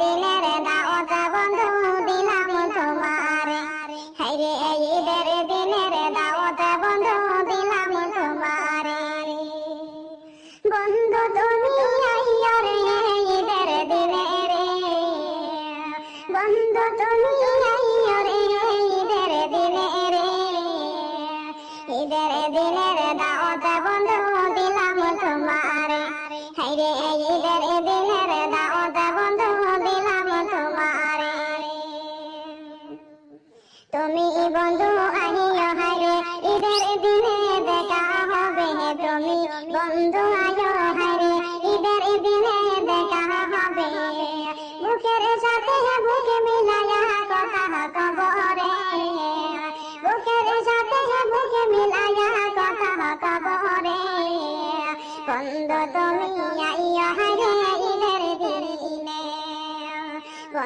দিনের দাওয়াত বন্ধু, দিলাম তোমার। হাইরে দাওয়াত বন্ধু, দিলাম তোমার। বন্ধু তুমি বন্ধু তুমি আইয়া রে ঈদের দিনে রে দাওয়াত বন্ধু তুমি বন্ধু আহিও হারে ঈদের দিনে দেখা হবে তুমি। বন্ধু আয়ো হারে ঈদের দিনে দেখা হবে। বুকের সাথে বুকে মিলায়া কথা কবরে। বুকের সাথে বুকে মিলায়া কথা কবরে। বন্ধু তুমি আইয়া হারে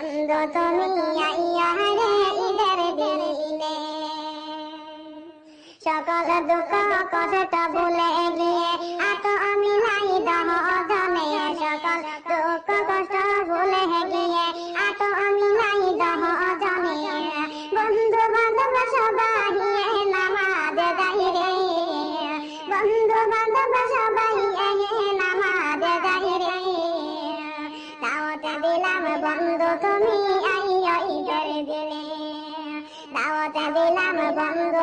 বন্ধ তুমি আইয়ারে ঈদের দিনে সকল দুঃখ কষ্ট ভুলে গিয়ে আত আমি লাই দহ জনে সকল দুঃখ কষ্ট ভুলে গিয়ে আত আমি লাই দহ জনে বন্ধু বান্ধব সবাই নামাজ দাইরে বন্ধু বান্ধব সবাই নাম বন্ধ তুমি আই আই করে দিলে। দাওয়াত দিলাম বন্ধ